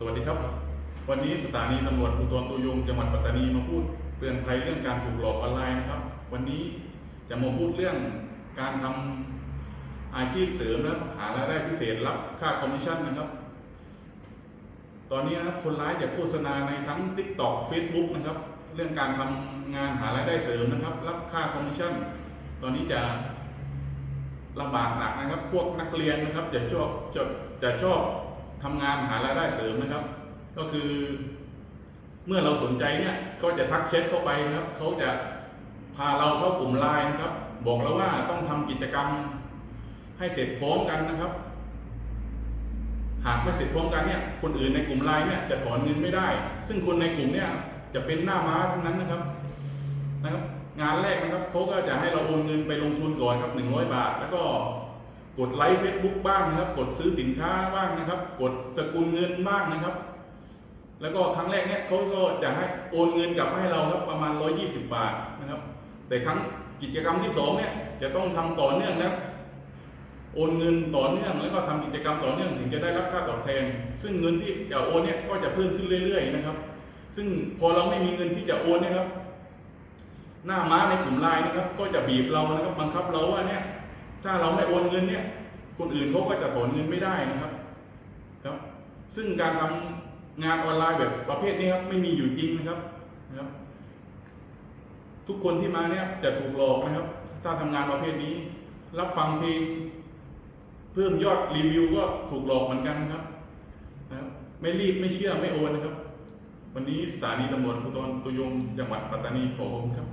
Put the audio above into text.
สวัสดีครับ วันนี้สถานีตำรวจภูธรตุยงจังหวัดปัตตานีมาพูดเตือนภัยเรื่องการถูกหลอกออนไลน์นะครับ วันนี้จะมาพูดเรื่องการทำอาชีพเสริมและหารายได้พิเศษรับค่าคอมมิชชั่นนะครับ ตอนนี้นะครับคนร้ายจะโฆษณาในทั้ง TikTok Facebook นะครับ เรื่องการทำงานหารายได้เสริมนะครับ รับค่าคอมมิชชั่น ตอนนี้จะลำบากหนักนะครับ พวกนักเรียนนะครับจะชอบจะจะชอบ ทำงานหารายได้เสริมนะครับ ก็คือ เมื่อเราสนใจเนี่ยก็จะทักแชทเข้าไปนะครับ เขาจะพาเราเข้ากลุ่มไลน์นะครับ บอกเราว่าต้องทำกิจกรรมให้เสร็จพร้อมกันนะครับ หากไม่เสร็จพร้อมกันเนี่ยคนอื่นในกลุ่มไลน์เนี่ยจะถอนเงินไม่ได้ ซึ่งคนในกลุ่มเนี่ยจะเป็นหน้าม้าทั้งนั้นนะครับนะครับ งานแรกนะครับเขาก็จะให้เราโอนเงินไปลงทุนก่อนครับหนึ่งร้อยบาท แล้วก็ กดไลค์เฟซบุ๊กบ้างนะครับ กดซื้อสินค้าบ้างนะครับ กดสกุลเงินบ้างนะครับ แล้วก็ครั้งแรกเนี่ยเขาก็จะให้โอนเงินกลับมาให้เราครับประมาณ 120 บาทนะครับ แต่ครั้งกิจกรรมที่สองเนี่ยจะต้องทำต่อเนื่องนะครับโอนเงินต่อเนื่องแล้วก็ทำกิจกรรมต่อเนื่องถึงจะได้รับค่าตอบแทน ซึ่งเงินที่จะโอนเนี่ยก็จะเพิ่มขึ้นเรื่อย ๆ นะครับ ซึ่งพอเราไม่มีเงินที่จะโอนเนะครับ หน้าม้าในกลุ่มไลน์นะครับ ก็จะบีบเรานะครับบังคับเราว่าเนี่ย ถ้าเราไม่โอนเงินเนี่ย คนอื่นเขาก็จะถอนเงินไม่ได้นะครับ ครับ ซึ่งการทำงานออนไลน์แบบประเภทนี้ครับไม่มีอยู่จริงนะครับนะครับ ทุกคนที่มาเนี่ยจะถูกหลอกนะครับ ถ้าทำงานประเภทนี้ รับฟังเพลงเพิ่มยอดรีวิวก็ถูกหลอกเหมือนกันนะครับนะครับไม่รีบไม่เชื่อไม่โอนนะครับ วันนี้สถานีตำรวจภูธรตุยงจังหวัดปัตตานีขอขอบคุณครับ